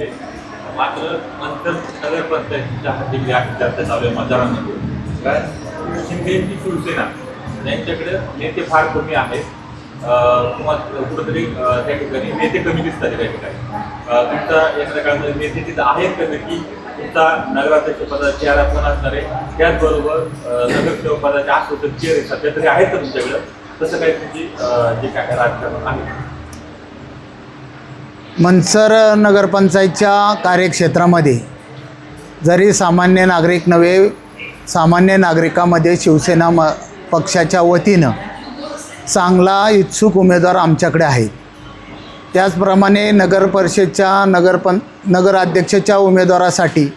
घेतले मात्र नंतर नगर पंचायतीच्या हाती व्याप जास्त चालू आहे मतदारांमध्ये कारण शिंदेची शिवसेना यांच्याकडे नेते फार कमी आहेत. किंवा कुठंतरी त्या ठिकाणी नेते कमी दिसतात त्या ठिकाणी. तुमचा एखाद्या काळामध्ये नेते तिथं आहेत कमी की तुमचा नगराध्यक्ष पदाचा चेहरा पण असणार आहे? त्याचबरोबर नगरसेवक पदाचे आश्वासन चेहरे सध्या तरी आहेत का तुमच्याकडं? तसं काही तुमची जे काय राजकारण आहे. मनसर नगरपंचायतच्या कार्यक्षेत्रामध्ये जरी सामान्य नागरिक नव्हे सामान्य नागरिकामध्ये शिवसेना म पक्षाच्या वतीनं चांगला इच्छुक उमेदवार आमच्याकडे आहेत त्याचप्रमाणे नगर परिषदच्या नगरपं नगराध्यक्षाच्या उमेदवारासाठी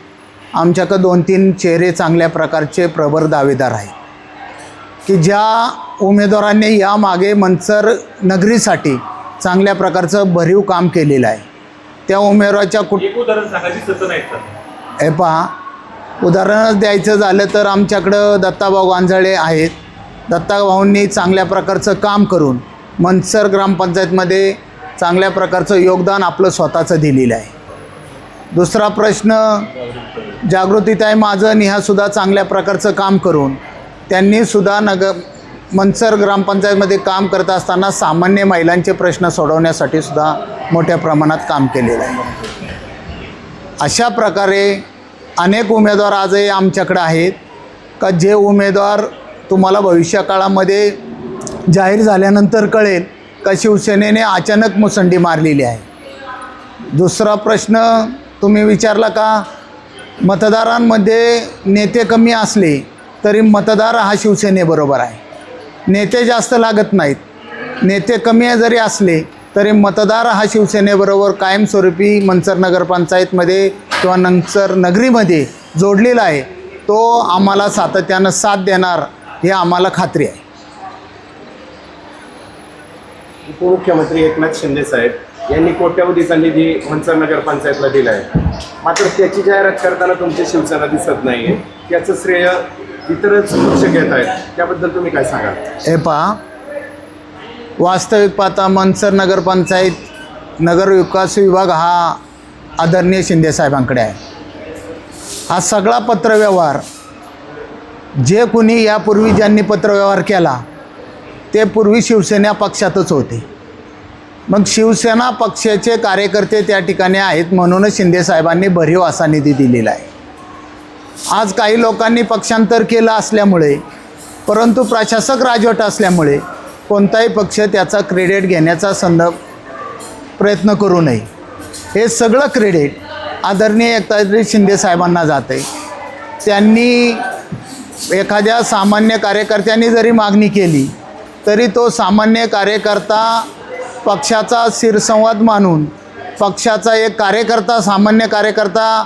आमच्याकडं दोन तीन चेहरे चांगल्या प्रकारचे प्रबर दावेदार आहेत. की ज्या उमेदवारांनी यामागे मनसर नगरीसाठी चांगल्या प्रकारचं भरीव काम केलेलं आहे. त्या उमेदवाराच्या कुठ हे पहा. उदाहरण द्यायचं झालं तर आमच्याकडं दत्ताभाऊ गांजळे आहेत. दत्ताभाऊंनी चांगल्या प्रकारचं काम करून मनसर ग्रामपंचायतमध्ये चांगल्या प्रकारचं योगदान आपलं स्वतःचं दिलेलं आहे. दुसरा प्रश्न जागृतीताई माझं ह्यासुद्धा चांगल्या प्रकारचं काम करून त्यांनीसुद्धा नग मनसर ग्रामपंचायतमध्ये काम करत असताना सामान्य महिलांचे प्रश्न सोडवण्यासाठी सुद्धा मोठ्या प्रमाणात काम केलेलं आहे. अशा प्रकारे अनेक उमेदवार आजही आमच्याकडे आहेत. का जे उमेदवार तुम्हाला भविष्यकाळामध्ये जाहीर झाल्यानंतर कळेल का शिवसेनेने अचानक मुसंडी मारलेली आहे. दुसरा प्रश्न तुम्ही विचारला का मतदारांमध्ये नेते कमी असले तरी मतदार हा शिवसेनेबरोबर आहे. नेते जास्त लागत नाहीत. नेते कमी जरी असले तरी मतदार हा शिवसेनेबरोबर कायमस्वरूपी मनसर नगरपंचायतमध्ये किंवा नंतर नगरीमध्ये जोडलेला आहे. तो आम्हाला सातत्यानं साथ देणार हे आम्हाला खात्री आहे. उपमुख्यमंत्री एकनाथ शिंदे साहेब यांनी कोट्यवधीचा निधी मंचर नगर पंचायतला दिला आहे मात्र त्याची जाहिरात करताना तुमची शिवसेना दिसत नाही आहे त्याचं श्रेय इतरच पक्ष घेत आहेत. त्याबद्दल तुम्ही काय सांगाल? हे पहा. वास्तविक पाहता मनसर नगरपंचायत नगर विकास विभाग हा आदरणीय शिंदेसाहेबांकडे आहे. हा सगळा पत्रव्यवहार जे कुणी यापूर्वी ज्यांनी पत्रव्यवहार केला ते पूर्वी शिवसेना पक्षातच होते. मग शिवसेना पक्षाचे कार्यकर्ते त्या ठिकाणी आहेत म्हणूनच शिंदेसाहेबांनी भरीव असा निधी दिलेला आहे. आज काही लोकांनी पक्षांतर केलं असल्यामुळे परंतु प्रशासक राजवट असल्यामुळे कोणताही पक्ष त्याचा क्रेडिट घेण्याचा संदर्भ प्रयत्न करू नये. हे सगळं क्रेडिट आदरणीय एकताजी शिंदे साहेबांना आहे त्यांनी एखाद्या सामान्य कार्यकर्त्यांनी जरी मागणी केली तरी तो सामान्य कार्यकर्ता पक्षाचा शिरसंवाद मानून पक्षाचा एक कार्यकर्ता सामान्य कार्यकर्ता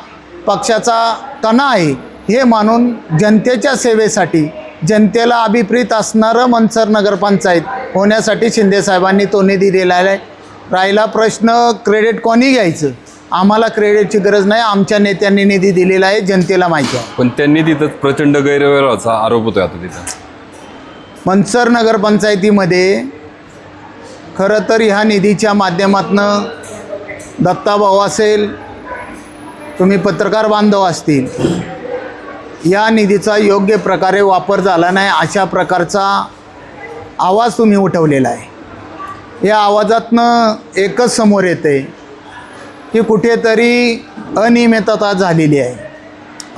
पक्षाचा कणा आहे हे मानून जनतेच्या सेवेसाठी जनतेला अभिप्रीत असणारं मनसर नगरपंचायत होण्यासाठी शिंदेसाहेबांनी तो निधी दिलेला आहे. राहिला प्रश्न क्रेडिट कोणी घ्यायचं? आम्हाला क्रेडिटची गरज नाही आमच्या नेत्यांनी निधी दिलेला आहे जनतेला माहिती आहे. पण त्यांनी तिथं प्रचंड गैरव्यवहाराचा आरोप होतोय आता तिथं. मनसर नगरपंचायतीमध्ये खरं तर ह्या निधीच्या माध्यमातनं दत्ताभाऊ असेल तुम्ही पत्रकार बांधव असतील. या निधीचा योग्य प्रकारे वापर झाला नाही अशा प्रकारचा आवाज तुम्ही उठवलेला आहे. या आवाजातनं एकच समोर येते की कुठेतरी अनियमितता झालेली आहे.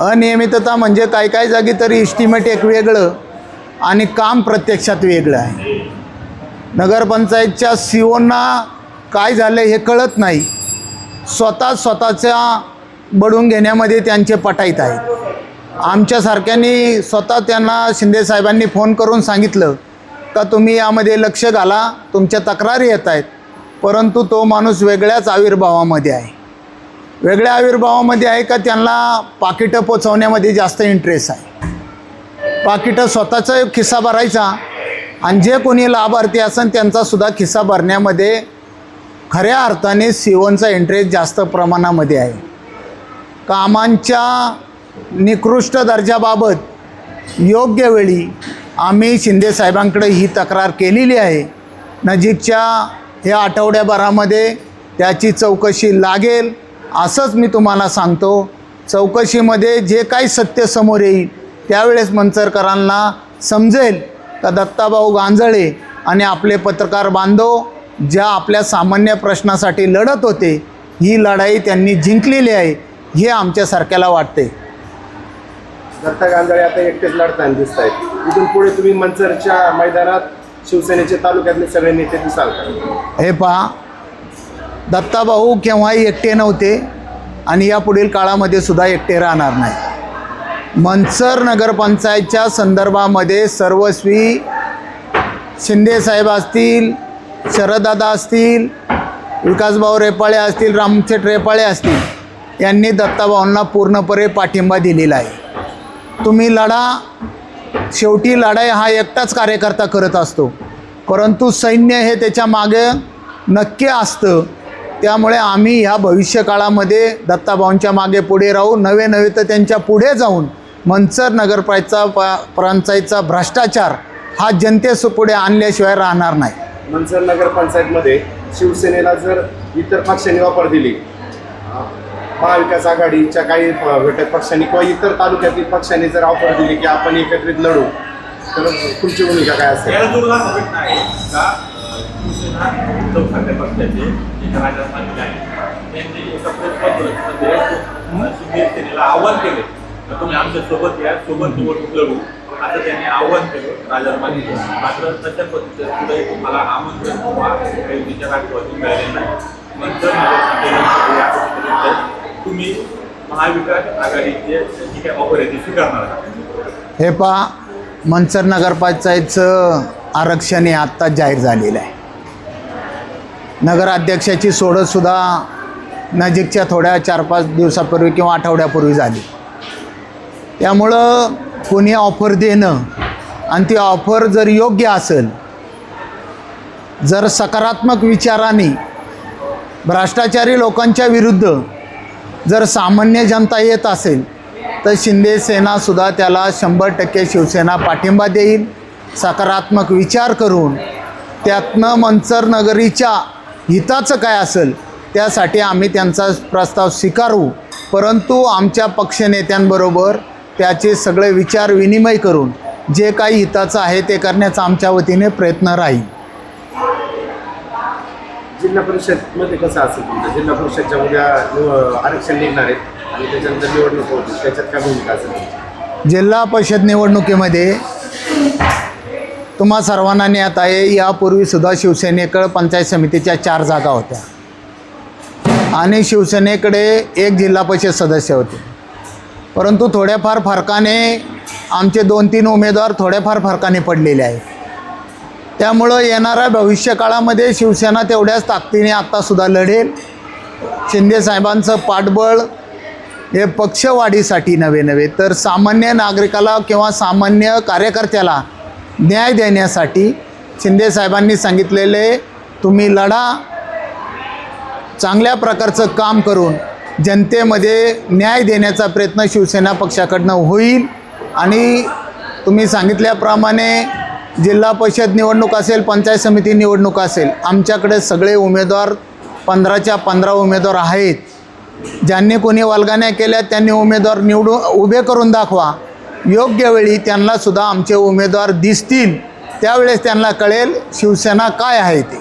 अनियमितता म्हणजे काही काही जागी तरी इस्टिमेट एक वेगळं आणि काम प्रत्यक्षात वेगळं आहे. नगरपंचायतच्या सीओना काय झालं हे कळत नाही. स्वतः स्वतःच्या बडून घेण्यामध्ये त्यांचे पटाईत आहेत. आमच्यासारख्यांनी स्वतः त्यांना शिंदेसाहेबांनी फोन करून सांगितलं का तुम्ही यामध्ये लक्ष घाला तुमच्या तक्रारी येत आहेत परंतु तो माणूस वेगळ्याच आविर्भावामध्ये आहे. वेगळ्या आविर्भावामध्ये आहे का त्यांना पाकिटं पोचवण्यामध्ये जास्त इंटरेस्ट आहे? पाकिटं स्वतःचा खिस्सा भरायचा आणि जे कोणी लाभार्थी असन त्यांचासुद्धा खिस्सा भरण्यामध्ये खऱ्या अर्थाने सीओनचा इंटरेस्ट जास्त प्रमाणामध्ये आहे. कामांच्या निकृष्ट दर्जाबाबत योग्य वेळी आम्ही शिंदेसाहेबांकडे ही तक्रार केलेली आहे. नजीकच्या या आठवड्याभरामध्ये त्याची चौकशी लागेल असंच मी तुम्हाला सांगतो. चौकशीमध्ये जे काही सत्य समोर येईल त्यावेळेस मंचरकरांना समजेल का दत्ताभाऊ गांजळे आणि आपले पत्रकार बांधव ज्या आपल्या सामान्य प्रश्नासाठी लढत होते ही लढाई त्यांनी जिंकलेली आहे. हे आमच्यासारख्याला वाटते दत्ता गांजाळे आता एकटेच लढताना दिसत आहेत इथून पुढे तुम्ही मंचरच्या मैदानात शिवसेनेचे तालुक्यातले सगळे नेते दिसाल. हे पहा दत्ताभाऊ केव्हाही एकटे नव्हते आणि या पुढील काळामध्ये सुद्धा एकटे राहणार नाही. मनसर नगरपंचायतच्या संदर्भामध्ये सर्वस्वी शिंदेसाहेब असतील शरददादा असतील विकासभाऊ रेपाळे असतील रामचेट रेपाळे असतील यांनी दत्ताभाऊंना पूर्णपणे पाठिंबा दिलेला आहे. तुम्ही लढा शेवटी लढाई हा एकटाच कार्यकर्ता करत असतो. परंतु सैन्य हे त्याच्यामागे नक्की असतं. त्यामुळे आम्ही ह्या भविष्यकाळामध्ये दत्ताभाऊंच्या मागे पुढे राहू. नवे नवे तर त्यांच्या पुढे जाऊन मंचर नगरपालिका प पंचायतचा भ्रष्टाचार हा जनतेस पुढे आणल्याशिवाय राहणार नाही. मंचर नगरपंचायतमध्ये शिवसेनेला जर इतर पक्षांनी वापर दिली महाविकास आघाडीच्या काही घटक पक्षांनी किंवा इतर तालुक्यातील पक्षांनी जर ऑफर दिली की आपण एकत्रित लढू तर तुमची भूमिका काय असेल? आहे त्यांनी आव्हान केले तर तुम्ही आमच्यासोबत या सोबत निवडणूक लढू असं त्यांनी आव्हान केलं राजर्मानी मात्र तशा पद्धतीचं कुठेही तुम्हाला आमंत्रण किंवा काही विचार मिळाले नाही. नंतर तुम्ही महाविकास आघाडीचे जी काही ऑफर आहे ती स्वीकारणार आहात. हे पहा मनसर नगरपंचायतचं आरक्षण हे आत्ताच जाहीर झालेलं आहे. नगराध्यक्षाची सोडतसुद्धा नजीकच्या थोड्या चार पाच दिवसापूर्वी किंवा आठवड्यापूर्वी झाली. त्यामुळं कोणी ऑफर देणं आणि ती ऑफर जर योग्य असेल जर सकारात्मक विचाराने भ्रष्टाचारी लोकांच्या विरुद्ध जर सामान्य जनता येत असेल तर शिंदे सेनासुद्धा त्याला शंभर टक्के शिवसेना पाठिंबा देईल. सकारात्मक विचार करून त्यातनं मंचर नगरीच्या हिताचं काय असेल त्यासाठी आम्ही त्यांचा प्रस्ताव स्वीकारू. परंतु आमच्या पक्षनेत्यांबरोबर त्याचे सगळे विचार विनिमय करून जे काही हिताचं आहे ते करण्याचा आमच्या वतीने प्रयत्न राहील. जिल्हा परिषदमध्ये कसं असेल तुमचं? जिल्हा परिषदच्या उद्या आरक्षण निघणार आहेत आणि त्याच्यानंतर निवडणूक होती त्याच्यात काय भूमिका असेल जिल्हा परिषद निवडणुकीमध्ये तुम्हा सर्वांना ज्ञात आहे यापूर्वीसुद्धा शिवसेनेकडे पंचायत समितीच्या चार जागा होत्या. आणि शिवसेनेकडे एक जिल्हा परिषद सदस्य होते. परंतु थोड्याफार फरकाने आमचे दोन तीन उमेदवार थोड्याफार फरकाने पडलेले आहेत. त्यामुळं येणाऱ्या भविष्यकाळामध्ये शिवसेना तेवढ्याच ताकदीने आत्तासुद्धा लढेल. शिंदेसाहेबांचं पाठबळ हे पक्षवाढीसाठी नव्हे नव्हे. तर सामान्य नागरिकाला किंवा सामान्य कार्यकर्त्याला न्याय देण्यासाठी शिंदेसाहेबांनी सांगितलेले तुम्ही लढा. चांगल्या प्रकारचं काम करून जनतेमध्ये न्याय देण्याचा प्रयत्न शिवसेना पक्षाकडनं होईल. आणि तुम्ही सांगितल्याप्रमाणे जिल्हा परिषद निवडणूक असेल पंचायत समिती निवडणूक असेल आमच्याकडे सगळे उमेदवार पंधराच्या पंधरा उमेदवार आहेत. ज्यांनी कोणी वल्गान्या केल्या त्यांनी उमेदवार निवडून उभे करून दाखवा. योग्य वेळी त्यांनासुद्धा आमचे उमेदवार दिसतील. त्यावेळेस त्यांना कळेल शिवसेना काय आहे ते.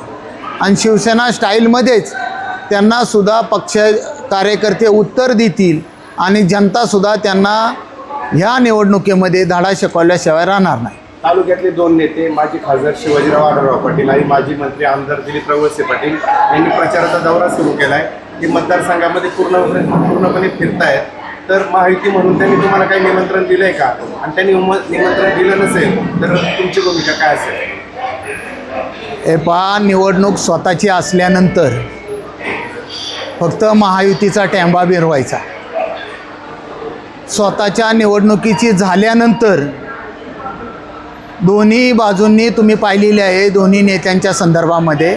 आणि शिवसेना स्टाईलमध्येच त्यांनासुद्धा पक्ष कार्यकर्ते उत्तर देतील आणि जनतासुद्धा त्यांना ह्या निवडणुकीमध्ये धडा शिकवल्याशिवाय राहणार नाही. तालुक्यातले दोन नेते माजी खासदार शिवाजीराव आढळराव पाटील आणि माजी मंत्री आमदार दिलीप वळसे पाटील यांनी प्रचाराचा दौरा सुरू केला आहे ते मतदारसंघामध्ये पूर्ण पूर्णपणे फिरतायत. तर माहिती म्हणून त्यांनी तुम्हाला काही निमंत्रण दिलं आहे का? आणि त्यांनी निमंत्रण दिलं नसेल तर तुमची भूमिका काय असेल? हे पहा निवडणूक स्वतःची असल्यानंतर फक्त महायुतीचा टॅम्बा बिरवायचा. स्वतःच्या निवडणुकीची झाल्यानंतर दोन्ही बाजूंनी तुम्ही पाहिलेले आहे दोन्ही नेत्यांच्या संदर्भामध्ये.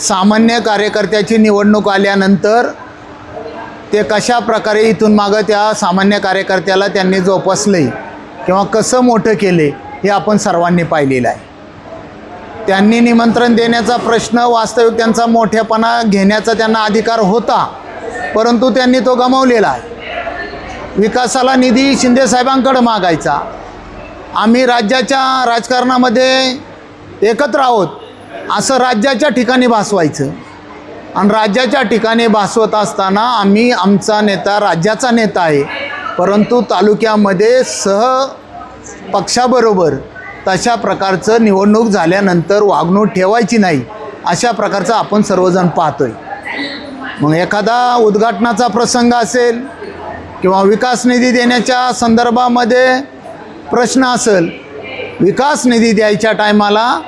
सामान्य कार्यकर्त्याची निवडणूक आल्यानंतर ते कशा प्रकारे इथून मागं त्या सामान्य कार्यकर्त्याला त्यांनी जोपासले किंवा कसं मोठं केले हे आपण सर्वांनी पाहिलेलं आहे. त्यांनी निमंत्रण देण्याचा प्रश्न वास्तविक त्यांचा मोठेपणा घेण्याचा त्यांना अधिकार होता परंतु त्यांनी तो गमावलेला आहे. विकासाला निधी शिंदेसाहेबांकडं मागायचा आम्ही राज्याच्या राजकारणामध्ये एकत्र आहोत असं राज्याच्या ठिकाणी भासवायचं. आणि राज्याच्या ठिकाणी भासवत असताना आम्ही आमचा नेता राज्याचा नेता आहे. परंतु तालुक्यामध्ये सह पक्षाबरोबर तशा प्रकारचं निवडणूक झाल्यानंतर वागणूक ठेवायची नाही अशा प्रकारचं आपण सर्वजण पाहतोय. मग एखादा उद्घाटनाचा प्रसंग असेल किंवा विकास निधी देण्याच्या संदर्भामध्ये प्रश्न असेल विकास निधी द्यायच्या टायमाला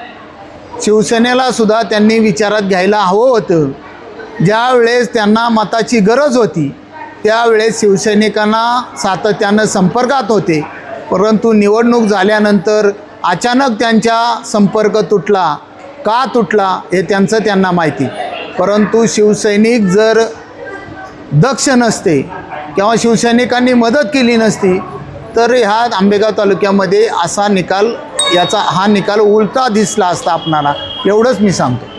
शिवसेनेला सुद्धा त्यांनी विचारात घ्यायला हवं होतं. ज्यावेळेस त्यांना मताची गरज होती त्यावेळेस शिवसैनिकांना सातत्यानं संपर्कात होते. परंतु निवडणूक झाल्यानंतर अचानक त्यांच्या संपर्क तुटला. का तुटला हे त्यांचं त्यांना माहिती. परंतु शिवसैनिक जर दक्ष नसते किंवा शिवसैनिकांनी मदत केली नसती तर ह्या आंबेगाव तालुक्यामध्ये असा निकाल याचा हा निकाल उलटा दिसला असता आपणाला. एवढंच मी सांगतो.